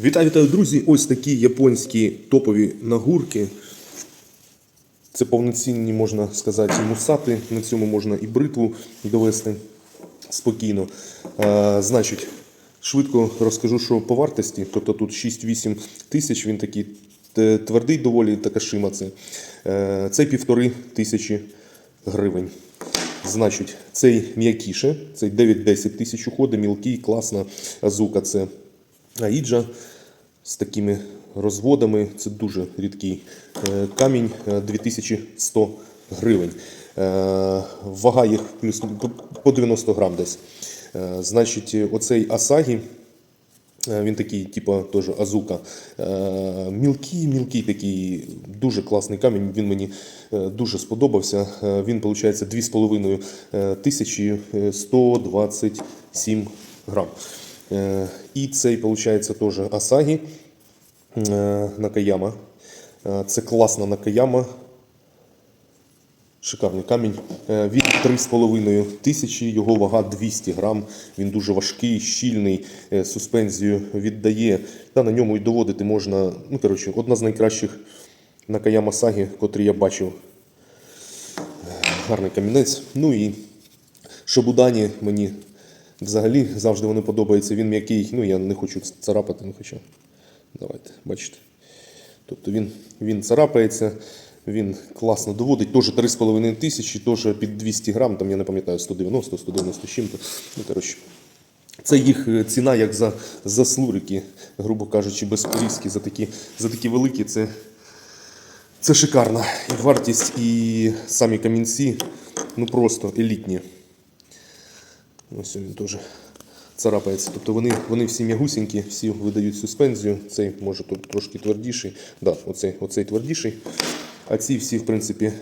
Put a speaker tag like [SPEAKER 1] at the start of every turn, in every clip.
[SPEAKER 1] Вітаю, вітаю, друзі! Ось такі японські топові нагурки. Це повноцінні, можна сказати, мусати. На цьому можна і бритву довести спокійно. Е, значить, швидко розкажу, що по вартості. Тобто тут 6-8 тисяч, він такий е, твердий доволі, така шима це. Е, це півтори тисячі гривень. Значить, цей м'якіше, цей 9-10 тисяч уходить, мілкий, класна азука. Це Аїджа з такими розводами. Це дуже рідкий е, камінь, е, 2100 гривень. Е, Вага їх плюс по 90 грам десь. Е, Значить, оцей Асагі. Е, Він такий, типу, теж азука. Е, Мілкий, мілкий такий, дуже класний камінь. Він мені е, дуже сподобався. Е, Він, виходить, 2,5 е, тисячі е, 127 грам. Е, І цей, виходить, теж Асагі е, Накаяма. Е, Це класна Накаяма. Шикарний камінь. Він 3,5 тисячі, його вага 200 грам. Він дуже важкий, щільний, суспензію віддає. Та на ньому і доводити можна. Ну, коротше, одна з найкращих Накаяма Сагі, котрі я бачив. Гарний камінець. Ну і Шабудані мені взагалі завжди вони подобаються. Він м'який. Ну, я не хочу царапати, ну хоча. Давайте, бачите. Тобто він, він царапається, він класно доводить. Теж 3,5 тисячі, теж під 200 грам, там я не пам'ятаю, 190, 190 з чим-то. Ну, коротше. Це їх е, ціна, як за, за слурики, грубо кажучи, безкорізькі, за такі, за такі великі. Це, це шикарна і вартість, і самі камінці, ну просто елітні. Ось він теж царапається. Тобто вони, вони всі м'ягусінькі, всі видають суспензію. Цей може тут трошки твердіший. Да, оцей, оцей твердіший. А ці всі, в принципі,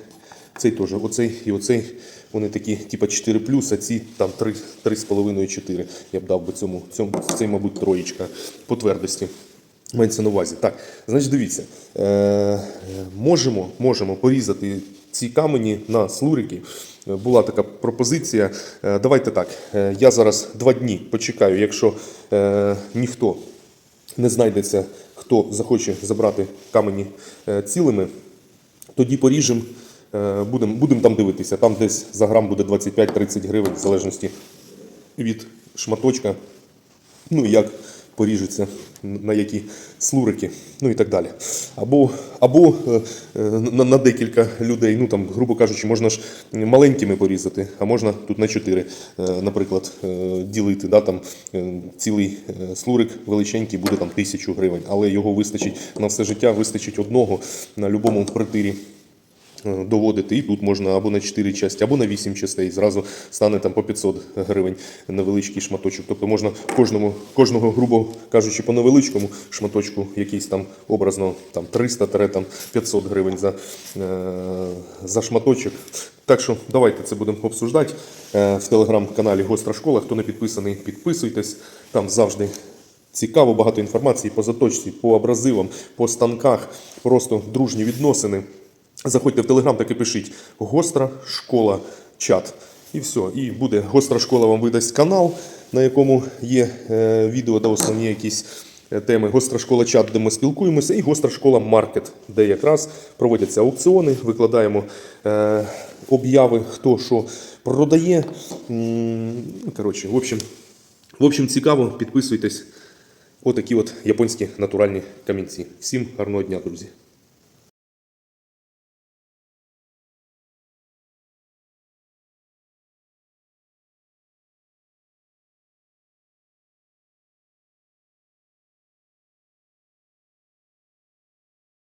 [SPEAKER 1] цей теж, оцей і оцей, вони такі, типа 4 а ці там 3,5-4. Я б дав би цьому, цьому, цей, мабуть, троєчка по твердості. Мається на увазі. Так, значить, дивіться, е, можемо, можемо порізати ці камені на слурики. Е, Була така пропозиція. Е, давайте так. е, я зараз два дні почекаю, якщо ніхто не знайдеться, хто захоче забрати камені цілими, тоді поріжемо. Будемо будем там дивитися. Там десь за грам буде 25-30 гривень, в залежності від шматочка. Ну як поріжеться, на які слурики, ну і так далі. Або, або е, е, на, на декілька людей, ну там, грубо кажучи, можна ж маленькими порізати, а можна тут на 4, наприклад, е, ділити. Да, там, е, цілий е, слурик величенький буде там тисячу гривень, але його вистачить на все життя, вистачить одного на будь-якому притирі е, доводити. І тут можна або на 4 часті, або на 8 частей. Зразу стане там по 500 гривень невеличкий шматочок. Тобто можна кожному, кожного, грубо кажучи, по невеличкому шматочку, якийсь там образно там 300-500 гривень за, е, за шматочок. Так що давайте це будемо обсуждати Е, в телеграм-каналі Гостра школа. Хто не підписаний, підписуйтесь. Там завжди цікаво, багато інформації по заточці, по абразивам, по станках, просто дружні відносини. Заходьте в Телеграм, так і пишіть Гостра школа чат. І все. І буде Гостра школа вам видасть канал, на якому є е, відео та основні якісь е, теми. Гостра школа чат, де ми спілкуємося, і гостра школа маркет, де якраз проводяться аукціони, викладаємо е, обяви, хто що продає. Коротше, в общем, в общем, цікаво, підписуйтесь. Отакі от японські натуральні камінці. Всім гарного дня, друзі.